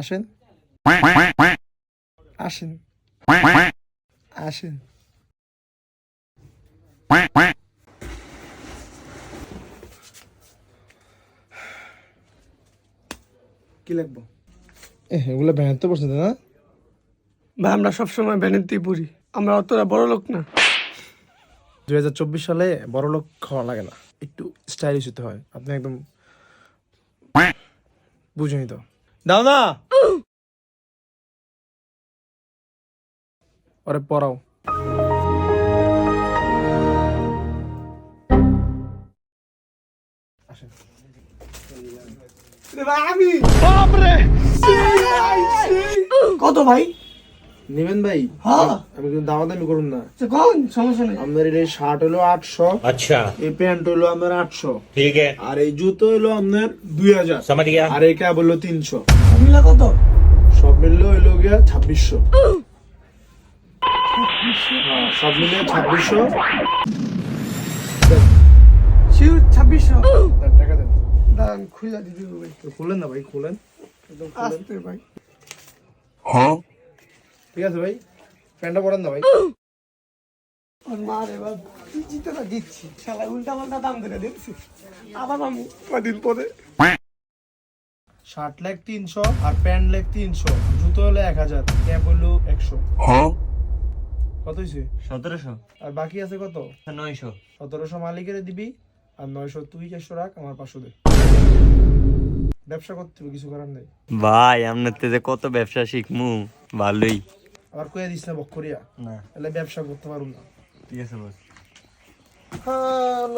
আসেন। আসেন। আসেন। কি লাগবো? এগুলো তো পড়ছে না? ভাই আমরা সবসময় ভ্যানেতেই পড়ি আমরা অতটা বড় লোক না। দুই হাজার চব্বিশ সালে বড় লোক খাওয়া লাগে না। একটু স্টাইলিশ হতে হয়। আপনি একদম বুঝুনি তো দাও না ওরে পড়াও। আসেন। আমি! কত ভাই? নেবেন ভাই? হ্যাঁ। আমি কিন্তু দামাদামি করুন না। আচ্ছা, কোন? সমস্যা নেই। আমার এই শার্ট হলো আটশো আচ্ছা। এই প্যান্ট হলো আমার আটশো ঠিক আর এই জুতো হলো আপনার দুই হাজার আর এই ক্যাব তিনশো। মিলা কত? সব মিললো হলো গিয়া ছাব্বিশশো। হ্যাঁ, সব মিলিয়ে ছাব্বিশশো। ছাব্বিশশো। টাকা দেন। দাঁড়ান খুলে দিদি খুলেন না ভাই খুলেন। একদম ভাই। হ্যাঁ? ঠিক আছে ভাই? প্যান্টটা পরেন না ভাই। আর মা রে বাবা জিতে না দিচ্ছি? শালা উল্টা পাল্টা দাম ধরে দিচ্ছি। আবার আমি কদিন পরে। শার্ট লেগ তিনশো আর প্যান্ট তিনশো। জুতো হলো এক হাজার ক্যাপ হলো একশো। কত হয়েছে সতেরোশো। আর বাকি আছে কত? নয়শো। সতেরোশো মালিকের দিবি আর নয়শো তুই চারশো রাখ আমার পাঁচশো দে। ব্যবসা করতে হবে কিছু করার নেই। ভাই আপনার যে কত ব্যবসা শিখমু ভালোই। আবার কয়ে দিস না বক্করিয়া। না। তাহলে ব্যবসা করতে পারুম না। ঠিক আছে বস। হ্যাঁ